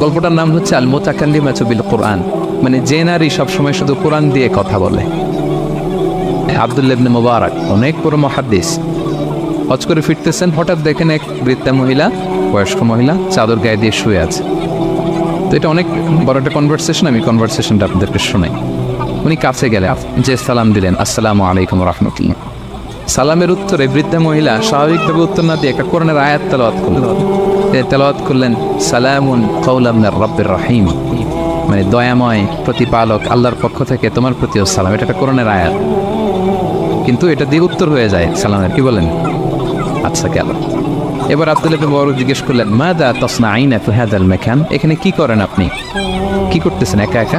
গল্পটার নাম হচ্ছে আল মোতাকাল্লিম বিল কোরআন। মানে যে নারী সবসময় শুধু কোরআন দিয়ে কথা বলে। আবদুল্লাহ ইবনে মোবারক, অনেক বড় মহাদ্দিস। হজ করে ফিরতেছেন, হঠাৎ দেখেন এক বৃদ্ধা মহিলা, বয়স্ক মহিলা, চাদর গায়ে দিয়ে শুয়ে আছে। তো এটা অনেক বড় একটা কনভারসেশন আমি কনভারসেশনটা আপনাদেরকে শোনাই। উনি কাছে গেলে যে সালাম দিলেন, আসসালামু আলাইকুম রহমতুল্লাহ। সালামের উত্তরে বৃদ্ধা মহিলা স্বাভাবিকভাবে উত্তর না দিয়ে একটা কোরআনের আয়াত তেলাওয়াত করলেন। তেলাওয়াত করলেন, সালামুন কৌলাম রব্বের রহিম। মানে দয়াময় প্রতিপালক আল্লাহর পক্ষ থেকে তোমার প্রতিও সালাম। এটা একটা কোরআনের আয়াত। কিন্তু এটা দিয়ে উত্তর হয়ে যায় সালামের। কি বলেন? আচ্ছা গেল এবার আব্দুল ইবনে বড় জিজ্ঞেস করলেন মা দা তসনা আইনা ফি হাদাল মেকান? এখানে কি করেন আপনি? কি করতেছেন, একা একা?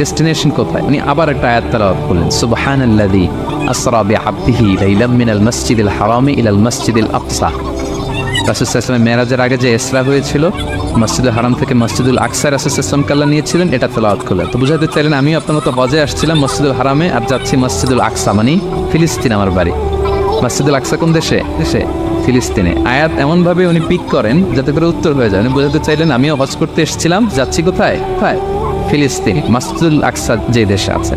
ডেস্টিনেশন কোথায়? উনি আবার একটা আয়াত তেলাওয়াত করলেন, সুবহানাল্লাযী আসরা বিআবদিহি লাইলাম মিনাল মাসজিদিল হারামি ইলাল মাসজিদিল আকসা। রাসুসাল্লামের মেরাজের আগে যে ইসরা হয়েছিল, মসজিদুল হারাম থেকে মসজিদুল আকসা রাসুসাল্লাম কাল্লা নিয়েছিলেন, এটা তেলাওয়াত করলেন। তো বুঝাতে চাইলেন, আমি আপনার মতো হজে আসছিলাম মসজিদুল হারামে আর যাচ্ছি মসজিদুল আকসা মানে ফিলিস্তিন আমার বাড়ি। মসজিদুল আকসা কোন দেশে? দেশে, ফিলিস্তিনে। আয়াত এমনভাবে উনি পিক করেন, যাতে করে উত্তর হয়ে যায়। উনি বোঝাতে চাইলেন, আমিও হজ করতে এসেছিলাম, যাচ্ছি কোথায়? কোথায়? ফিলিস্তিন, মসজিদুল আকসা যে দেশে আছে।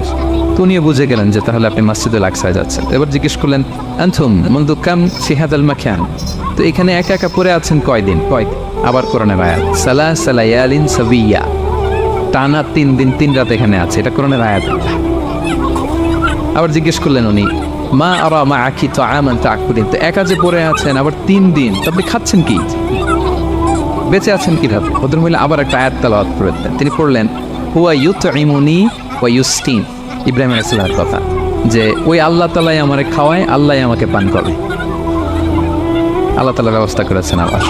তো উনিও বুঝে গেলেন যে তাহলে আপনি মসজিদুল আকসায় যাচ্ছেন। এবার জিজ্ঞেস করলেন আনথুম মন্দু কাম সিহাদ আল মাখান তো এখানে একা একা পড়ে আছেন কয়দিন? কয় আবার কোরআনের আয়াত, সালা সালায়ালিন সাবিয়া। টানা তিন দিন, তিন রাত এখানে আছে, এটা কোরআনের আয়াত। আবার জিজ্ঞেস করলেন উনি, মা আর মা আখি তো আমান তাকুদিন তো একা যে পড়ে আছেন, আবার তিন দিন, তো আপনি খাচ্ছেন কি? বেঁচে আছেন কীভাবে? ভদ্রমহিলা আবার একটা আয়াত তালাওয়াত দিলেন তিনি পড়লেন হুয়া ইমুনি ওয়া ইউস্টিন ইব্রাহিম কথা, যে ওই আল্লাহ তালাই আমারে খাওয়ায়, আল্লাহ আমাকে পান করে। আল্লাহ তালা ব্যবস্থা করেছেন আবার।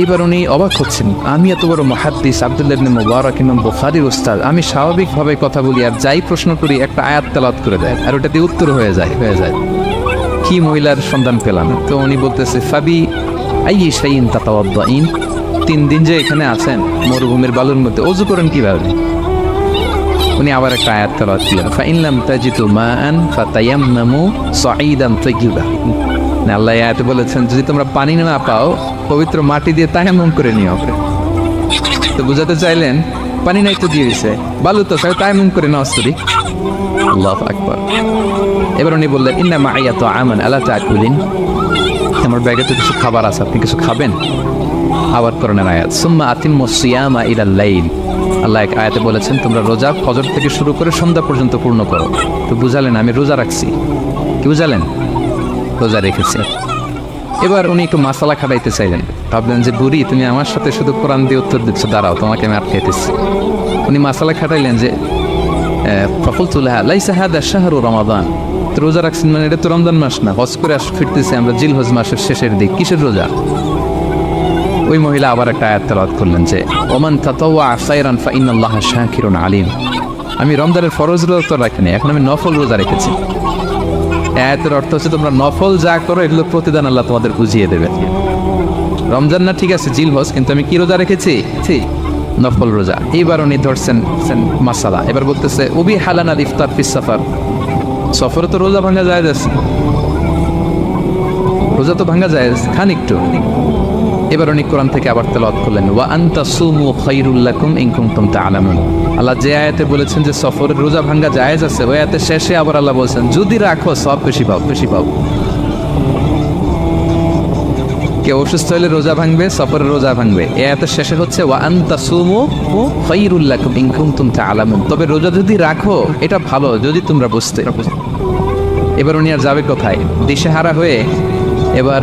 এইবার উনি অবাক হচ্ছেন, আমি এত বড় মহাদ্দিস আবদুল্লাহ মুবারক ইমাম বুখারীর উস্তাদ, আমি স্বাভাবিকভাবে কথা বলি আর যাই প্রশ্ন করি, একটা আয়াত তালাত করে দেয়, আর ওটা দিয়ে উত্তর হয়ে যায় হয়ে যায়। কি মহিলার সন্ধান পেলাম? তো উনি বলতেছে, ফাবি আই তিন দিন যে এখানে আছেন, মরুভূমির বালুর মধ্যে, অজু করেন কীভাবে? উনি আবার একটা আয়াত তেলাওয়াত করলেন ফাইনলাম তাজিতু মাআন ফাতায়াম্মামু সাঈদান তাইয়িবা না আল্লাহ আয়াতে বলেছেন, যদি তোমরা পানি না পাও, পবিত্র মাটি দিয়ে তায়াম্মুম করে নিও। তো বুঝাতে চাইলেন, পানি নাই তো দিয়ে দিছে, বালু তো তাই তায়াম্মুম করে নাও স্ত্রী আল্লাহ আকবার। এবার উনি বললেন, ইন্না মাইয়া তো আমান আল্লাহ তাকুলিন আমার ব্যাগে তো কিছু খাবার আছে, আপনি কিছু খাবেন? আবার করোনার আয়াত। সুম্মা আতিম সিয়ামা ইলাল লাইল। আল্লাহ এক আয়াতে বলেছেন, তোমরা রোজা ফজর থেকে শুরু করে সন্ধ্যা পর্যন্ত পূর্ণ করো। তো বুঝালেন, আমি রোজা রাখছি। কি বুঝালেন? রোজা রেখেছি। এবার উনি একটু মাসালা খাটাইতে চাইলেন। ভাবলেন যে, বুড়ি, তুমি আমার সাথে শুধু কোরআন দিয়ে উত্তর দিচ্ছ, দাঁড়াও, তোমাকে আমি আটকাইতেছি। উনি মাসালা খাটাইলেন যে ফফলতুল্লাহ লাইসা হাদা শাহরু রমাদান। তো রোজা রাখছেন মানে এটা তো রমজান মাস না, হজ করে আস, ফিরতেছি আমরা জিল হজ মাসের শেষের দিক। কিসের রোজা? ওই মহিলা আবার একটা আয়াত করলেন যে, ওমান তাতাওয়া সাইরান ফা ইন্নাল্লাহ আলিম। আমি রমজানের ফরজ রোজা তো রাখিনি, এখন আমি নফল রোজা রেখেছি। আয়াতের অর্থ হচ্ছে তোমরা নফল যা করো এগুলো প্রতিদান আল্লাহ তোমাদের বুঝিয়ে দেবে। রমজান না ঠিক আছে, জিল হজ, কিন্তু আমি কি রোজা রেখেছি? নফল রোজা। এইবার উনি ধরছেন মাসালা। এবার বলতেছে, উবি হালানা ইফতার ফিস সাফার। সফরে তো রোজা ভাঙা যায় রোজা তো ভাঙা যায় খান একটু এবার উনি কোরআন থেকে আবার তেলাওয়াত করলেন, ওয়া আনতা সুমু খাইরুল্লাকুম ইন কুনতুম তাআলামুন আল্লাহ যে আয়াতে বলেছেন যে সফরের রোজা ভাঙ্গা জায়েজ আছে, ওই আয়াতে শেষে আবার আল্লাহ বলছেন, যদি রাখো, সব বেশি পাও বেশি পাও। কেউ অসুস্থ হলে রোজা ভাঙবে, সফরের রোজা ভাঙবে। এ আয়াতের শেষে হচ্ছে, ওয়া আনতা সুমু খাইরুল্লাকুম ইন কুনতুম তাআলামুন তবে রোজা যদি রাখো, এটা ভালো, যদি তোমরা বুঝতে। এবার উনি আর যাবে কোথায়? দিশেহারা হয়ে এবার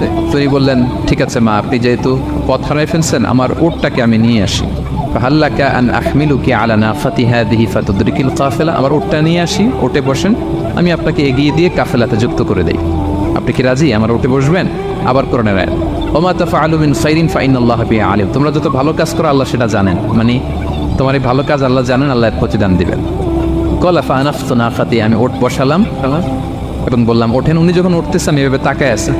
তো উনি বললেন, ঠিক আছে মা, আপনি যেহেতু পথ হারাই ফেলছেন, আমার ওটটাকে আমি নিয়ে আসি। হাল্লাকা আন আহমিলুকি আলা নাফাতি হাদিহি ফাতুদরিকিল কাফেলা, আমার ওটটা নিয়ে আসি ওটে বসেন, আমি আপনাকে এগিয়ে দিয়ে কাফেলাতে যুক্ত করে দেই। আপনি কি রাজি? আমার ওটে বসবেন? আবার করোনা রায়। ওমা তাফা আলুমিন ফাইরিন ফাইন আল্লাহ বি আলিম। তোমরা যত ভালো কাজ করো, আল্লাহ সেটা জানেন। মানে তোমার এই ভালো কাজ আল্লাহ জানেন, আল্লাহ এর প্রতিদান দিবেন। কলাফা আনাফত না খাতি আমি ওট বসালাম। এবং বললাম, ওঠেন। উনি যখন উঠতেছে আমি এভাবে তাকায় আছি।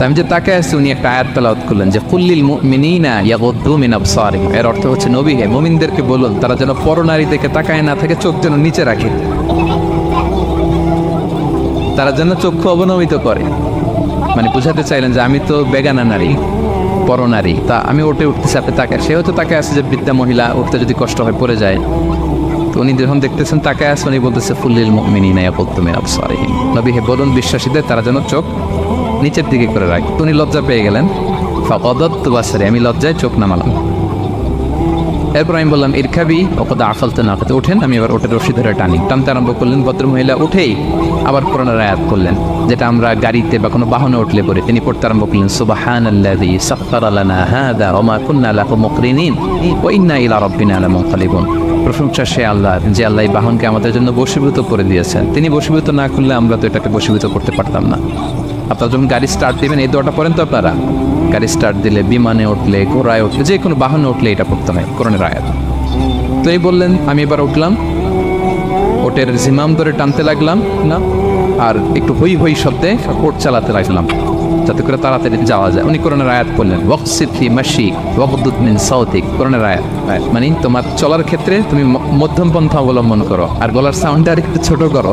তা আমি যে তাকায় আছি, উনি একটা আয়াত তালাওয়াত করলেন যে, কুল্লিল মুমিনিনা ইয়াগুদ্দু মিন আবসারিহিম এর অর্থ হচ্ছে, নবী হে, মুমিনদেরকে বলুন, তারা যেন পরনারী দেখে তাকায় না থাকে, চোখ যেন নিচে রাখে। তারা যেন চক্ষু অবনমিত করে। মানে বুঝাতে চাইলেন যে, আমি তো বেগানা নারী, পরনারী। তা আমি ওটে উঠতেছি, আপনি তাকে সে হয়তো তাকে আছে যে, বৃদ্ধা মহিলা, উঠতে যদি কষ্ট হয়, পড়ে যায়। তো উনি যখন দেখতেছেন তাকে আছে, উনি বলতেছে ফুল্লিল মিনি নাইয়া বলতুমিন আবসারিহিম নবী হে, বলুন, বিশ্বাসীদের, তারা যেন চোখ নিচের দিকে করে রাখ। উনি লজ্জা পেয়ে গেলেন। ফাকদত বাসারে আমি লজ্জায় চোখ নামালাম। এরপর আমি বললাম ইরখাবি ওকদা আফালতে না করতে ওঠেন আমি এবার ওটের রশি ধরে টানি। টানতে আরম্ভ করলেন, ভদ্র মহিলা উঠেই আবার পুরোনো আয়াত করলেন, যেটা আমরা গাড়িতে বা কোনো বাহনে উঠলে পরে তিনি পড়তে আরম্ভ করলেন সুবাহান আল্লাযী সাখখারা লানা হাদা ওয়া মা কুন্না লাহু মুকরিনিন ওয়া ইন্না ইলা রাব্বিনা লামুনকালিবুন প্রশংসা সে আল্লাহ, যে আল্লাহ বাহনকে আমাদের জন্য বশীভূত করে দিয়েছেন। তিনি বশীভূত না করলে আমরা তো এটাকে বশীভূত করতে পারতাম না। আপনারা যখন গাড়ি স্টার্ট দিবেন, এই দোয়াটা পড়েন তো আপনারা। গাড়ি স্টার্ট দিলে বিমানে উঠলে, ঘোড়ায় উঠলে, যে কোনো বাহনে উঠলে এটা পড়তে হয়, কোরআনের আয়াত। তো এই বললেন, আমি এবার উঠলাম। ওটের জিমাম ধরে টানতে লাগলাম, না? আর একটু হই হই শব্দে ওট চালাতে লাগলাম, যাতে করে তাড়াতাড়ি যাওয়া যায়। উনি কোরআনের আয়াত বললেন ওয়াকসিফি মাসি ওয়াবদুদ মিন সাউতিক কোরআনের আয়াত। মানে তোমার চলার ক্ষেত্রে তুমি মধ্যম পন্থা অবলম্বন করো, আর গলার সাউন্ডটা আর একটু ছোট করো।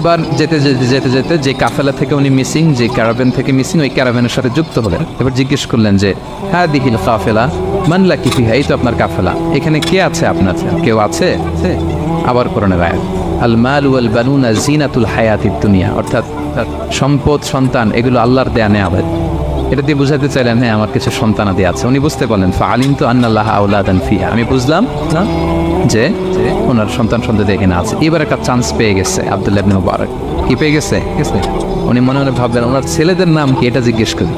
এবার যেতে যেতে যেতে যেতে যে কাফেলা থেকে উনি মিসিং যে ক্যারাভেন থেকে মিসিং ওই ক্যারাভেনের সাথে যুক্ত হলেন। এবার জিজ্ঞেস করলেন যে হ্যাঁ দিহিল কাফেলা মানলা কি ফিহা? এই তো আপনার কাফেলা। এখানে কে আছে আপনার? কেউ আছে? আবার করোনা রায় আল মাল ওয়াল বানুনা জিনাতুল হায়াতিদ দুনিয়া। অর্থাৎ সম্পদ, সন্তান, এগুলো আল্লাহর দেয়া নেয়াবাদ এটা দিয়ে বুঝাতে চাইলেন হ্যাঁ আমার কিছু সন্তানাদি আছে। উনি বুঝতে পারলেন ফালিম তো আন্নাল্লাহ আউলাদান ফিহা। আমি বুঝলাম যে ওনার সন্তান সন্তান এখানে আছে। এবার একটা চান্স পেয়ে গেছে আব্দুল্লাহ মুবারক। কি পেয়ে গেছে? গেছে? উনি মনে মনে ভাবলেন, ওনার ছেলেদের নাম কি? এটা জিজ্ঞেস করি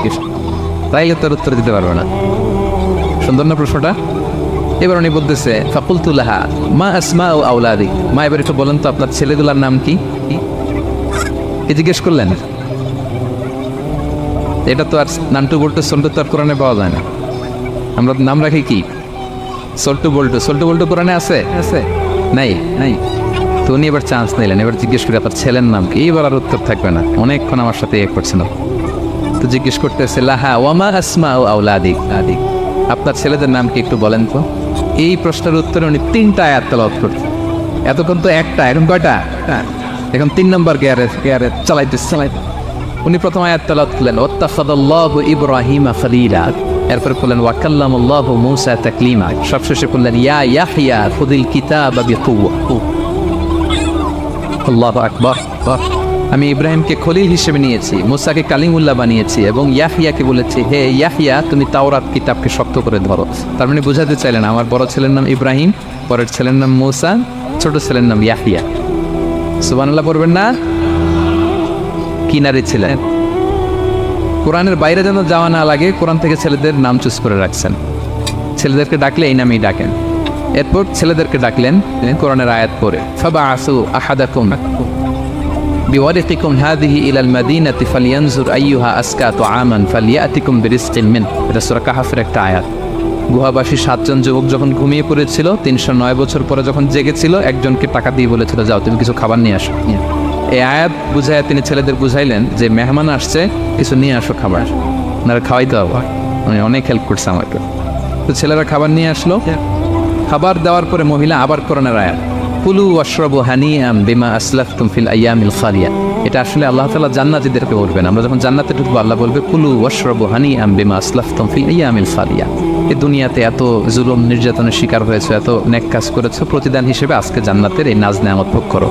তাইলে তোর উত্তর দিতে পারবে না। সুন্দর না প্রশ্নটা? এবার উনি বলতেছে ফাকুলতুল্লাহা মা আসমা ও আউলাদি মা এবার একটু বলেন তো, আপনার ছেলেগুলার নাম? কি জিজ্ঞেস করলেন? এটা তো আর নান্টু বল্টু সন্টু তো আর কোরআনে পাওয়া যায় না। আমরা নাম রাখি কি? সল্টু বল্টু। সল্টু বল্টু কোরআনে আছে? আছে। নাই? নাই। তো উনি এবার চান্স নিলেন। এবার জিজ্ঞেস করি আপনার ছেলের নাম কি? এইবার আর উত্তর থাকবে না। অনেকক্ষণ আমার সাথে ইয়ে করছিল। তো জিজ্ঞেস করতেছে লাহা ওয়ামা আসমা ও আউলাদিক আদিক আপনার ছেলেদের নাম কি একটু বলেন তো? এই প্রশ্নের উত্তরে উনি তিনটা আয়াত তেলাওয়াত করছে। এতক্ষণ তো একটা এখন কয়টা? হ্যাঁ। এখন তিন নম্বর গিয়ারে গিয়ারে চালাইতে চালাইতে উনি প্রথম আয়াত তেলাওয়াত করলেন ওত্তাফাদাল্লাহু ইব্রাহিমা খলিলা। এরপর করলেন ওয়াকাল্লামুল্লাহু মুসা তাকলিমা। সবশেষে করলেন ইয়া ইয়াহইয়া খুদিল কিতাবা আল্লাহু আকবার আমি ইব্রাহিমকে খলিল হিসেবে নিয়েছি, মুসাকে কালিমুল্লাহ বানিয়েছি এবং ইয়াহিয়াকে বলেছি, হে ইয়াহিয়া তুমি তাওরাত কিতাবকে শক্ত করে ধরো। তার মানে বোঝাতে চাইলেন, আমার বড় ছেলের নাম ইব্রাহিম, পরের ছেলের নাম মুসা, ছোট ছেলের নাম ইয়াহিয়া সুবানাল্লাহ পড়বেন না? কিনারে ছিলেন কোরআনের বাইরে যেন যাওয়া না লাগে কোরআন থেকে ছেলেদের নাম চুজ করে রাখছেন ছেলেদেরকে ডাকলে এই নামেই ডাকেন এরপর ছেলেদেরকে ডাকলেন কোরআনের আয়াত পরে ফাবা আসু আহাদাকুম بورقكم هذه إلى المدينة فلينظر أيها أزكى طعاما فليأتكم برزق منه এটা সূরা কাহাফের একটা আয়াত গুহাবাসী সাতজন যুবক যখন ঘুমিয়ে পড়েছিল তিনশো নয় বছর পরে যখন জেগেছিল একজনকে টাকা দিয়ে বলেছিল যাও তুমি কিছু খাবার নিয়ে আসো এই আয়াত বুঝাইয়া তিনি ছেলেদের বুঝাইলেন যে মেহমান আসছে, কিছু নিয়ে আসো খাবার। আপনারা খাওয়াইতে হবে। উনি অনেক হেল্প করছে আমাকে। তো ছেলেরা খাবার নিয়ে আসলো। খাবার দেওয়ার পরে মহিলা আবার করোনার আয়াত। কুলু ওয়াশরাবু হানিয়াম বিমা আসলাফতুম ফিল আইয়ামিল খালিয়া। এটা আসলে আল্লাহ তাআলা জান্নাতীদেরকে বলবেন। আমরা যখন জান্নাতে ঢুকবো, আল্লাহ বলবে, কুলু ওয়াশরাবু হানিয়াম বিমা আসলাফতুম ফিল আইয়ামিল খালিয়া। এ দুনিয়াতে এত জুলুম, নির্যাতনের শিকার হয়েছে, এত নেক কাজ করেছ, প্রতিদান হিসেবে আজকে জান্নাতের এই নাজ নেয়ামত ভোগ করো।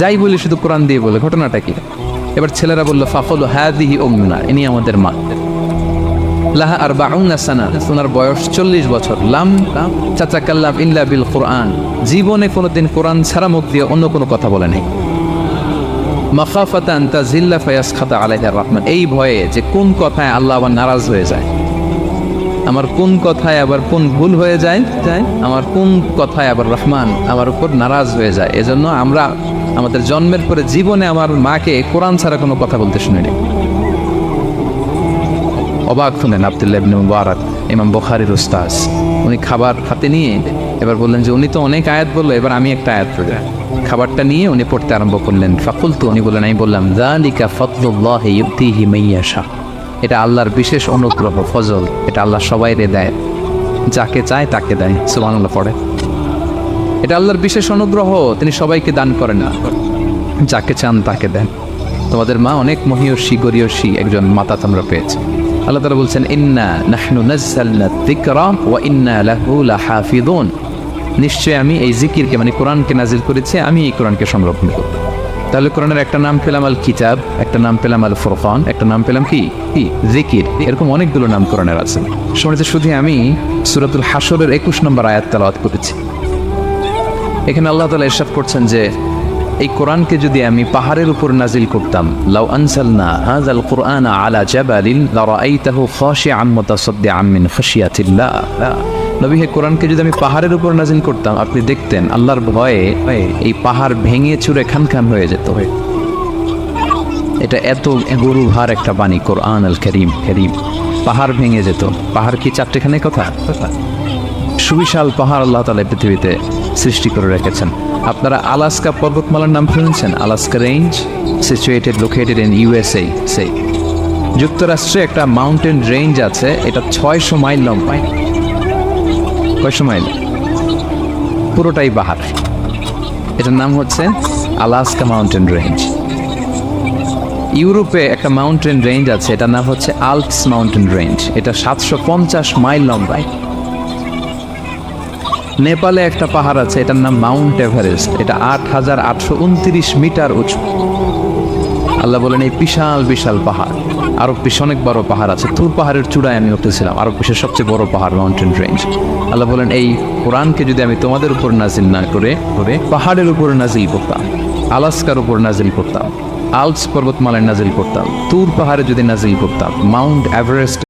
যাই বলি শুধু কোরআন দিয়ে বলে, ঘটনাটা কি? এবার ছেলেরা বলল, ফাফল হাদিহি ওমনা ইনি আমাদের মা। লাহা আর সানা ওনার বয়স চল্লিশ বছর। লাম চাচা কাল্লাম ইল্লা বিল কোরআন, জীবনে কোনোদিন কোরআন ছাড়া মুখ দিয়ে অন্য কোনো কথা বলে নেই। মাখাফাতান তা জিল্লা ফয়াস খাতা আলাইহার রহমান, এই ভয়ে যে কোন কথায় আল্লাহ আবার নারাজ হয়ে যায়? আমার কোন কথায় আবার কোন ভুল হয়ে যায়? আমার কোন কথায় আবার রহমান আমার উপর নারাজ হয়ে যায়? এজন্য আমরা আমাদের জন্মের পরে জীবনে আমার মাকে কোরআন ছাড়া কোনো কথা বলতে শুনিনি। অবাক হলেন আবদুল্লাহ ইবনে মুবারক, ইমাম বুখারীর উস্তাজ উনি খাবার হাতে নিয়ে এবার বললেন যে, উনি তো অনেক আয়াত বলল, এবার আমি একটা আয়াত পড়ি। খাবারটা নিয়ে উনি পড়তে আরম্ভ করলেন। ফাকুল তো উনি বললেন, আমি বললাম জালিকা ফদলুল্লাহ ইউতিহি মাইয়াশা এটা আল্লাহর বিশেষ অনুগ্রহ, ফজল। এটা আল্লাহ সবাইরে দেয়। যাকে চায় তাকে দেয়। সুবহানাল্লাহ পড়ে এটা আল্লাহর বিশেষ অনুগ্রহ, তিনি সবাইকে দান করেন না। যাকে চান তাকে দেন। তোমাদের মা অনেক মহিয়সী, গরিয়সী একজন মাতা তোমরা পেয়েছে। আল্লাহ তালা বলছেন, ইন্না নাহনু নাজ্জালনা ইন্না নিশ্চয় আমি এই জিকিরকে মানে কোরআনকে নাজিল করেছি, আমি এই কোরআনকে সংরক্ষণ করব। তাহলে কোরআনের একটা নাম পেলাম আল কিতাব একটা নাম পেলাম আল ফুরকান একটা নাম পেলাম কি? কি? জিকির। এরকম অনেকগুলো নাম কোরআনের আছে। শুনেছি শুধু আমি সুরাতুল হাসরের একুশ নম্বর আয়াত তেলাওয়াত করেছি। এখানে আল্লাহ তালা ইরশাদ করছেন যে, এই কোরআনকে যদি আমি পাহাড়ের উপর নাজিল করতাম, লাউ আনসালনা হাযাল কুরআনা আলা জাবালিন লারাআইতাহু নবী, হে কোরআনকে যদি আমি পাহাড়ের উপর নাজিল করতাম, আপনি দেখতেন আল্লাহর ভয়ে এই পাহাড় ভেঙে চুরে খান খান হয়ে যেত। এটা এত গরু ভার একটা বাণী, কোরআন আল করিম। করিম পাহাড় ভেঙে যেত। পাহাড় কি চারটেখানে কথা কথা? সুবিশাল পাহাড় আল্লাহ তালা পৃথিবীতে সৃষ্টি করে রেখেছেন। আপনারা আলাস্কা পর্বতমালার নাম শুনেছেন? Alaska range situated located in USA সে যুক্তরাষ্ট্রে একটা মাউন্টেন রেঞ্জ আছে, এটা ছয়শো মাইল লম্বা। কয়শো মাইল? পুরোটাই পাহাড় এটার নাম হচ্ছে আলাস্কা মাউন্টেন রেঞ্জ ইউরোপে একটা মাউন্টেন রেঞ্জ আছে, এটার নাম হচ্ছে আল্পস মাউন্টেন রেঞ্জ এটা সাতশো পঞ্চাশ মাইল লম্বায়। নেপালে একটা পাহাড় আছে, এটার নাম মাউন্ট এভারেস্ট। এটা আট হাজার আটশো উনত্রিশ মিটার উঁচু। আল্লাহ বলেন, এই বিশাল বিশাল পাহাড়। আরব বিশ্বে অনেক বড় পাহাড় আছে। তুর পাহাড়ের চূড়ায় আমি উঠেছিলাম, আরব বিশ্বের সবচেয়ে বড় পাহাড় মাউন্টেন রেঞ্জ আল্লাহ বলেন, এই কোরআনকে যদি আমি তোমাদের উপর নাজিল না করে করে পাহাড়ের উপর নাজিল করতাম, আলাস্কার উপর নাজিল করতাম আলপস পর্বতমালায় নাজিল করতাম তুর পাহাড়ে যদি নাজিল করতাম, মাউন্ট এভারেস্ট